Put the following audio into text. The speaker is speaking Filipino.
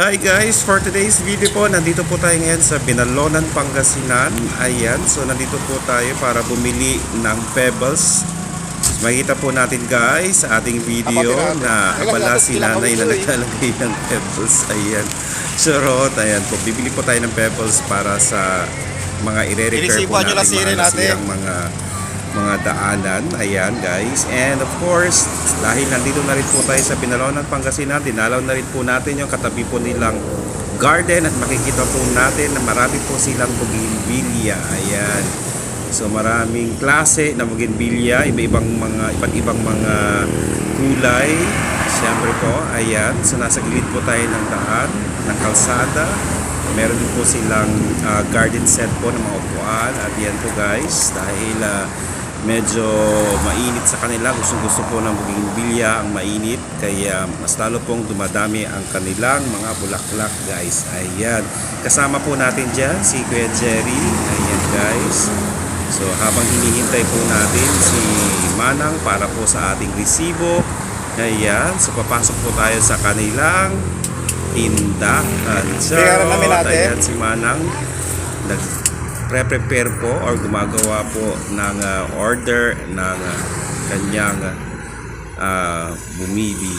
Hi guys, for today's video po, nandito po tayo ngayon sa Binalonan, Pangasinan. Ayan, so nandito po tayo para bumili ng pebbles. Makita po natin guys sa ating video na abala si nanay na naglalagay ng pebbles. Ayan, surot. Ayan po, bibili po tayo ng pebbles para sa mga ire-repair po natin natin. mga mga daanan. Ayan guys. And of course, dahil nandito na rin po tayo sa Binalonan, Pangasinan, dinalaw na rin po natin yung katabi po nilang garden at makikita po natin na marami po silang bougainvillea. Ayan. So maraming klase na bougainvillea, iba-ibang mga iba't ibang mga kulay. Siyempre po, ayan. So nasa gilid po tayo ng daan, ng kalsada. Meron din po silang ah, garden set po ng mga upuan. At yan po guys, dahil ah, medyo mainit sa kanila, gusto gusto po ng bougainvillea ang mainit. Kaya mas lalo pong dumadami ang kanilang mga bulaklak guys. Ayan. Kasama po natin dyan si Kuya Jerry. Ayan guys. So habang hinihintay po natin si Manang para po sa ating resibo. Ayan. So papasok po tayo sa kanilang tindahan. So, ayan si Manang nag pre-prepare po or gumagawa po ng ah, order ng ah, kanyang ah, bumili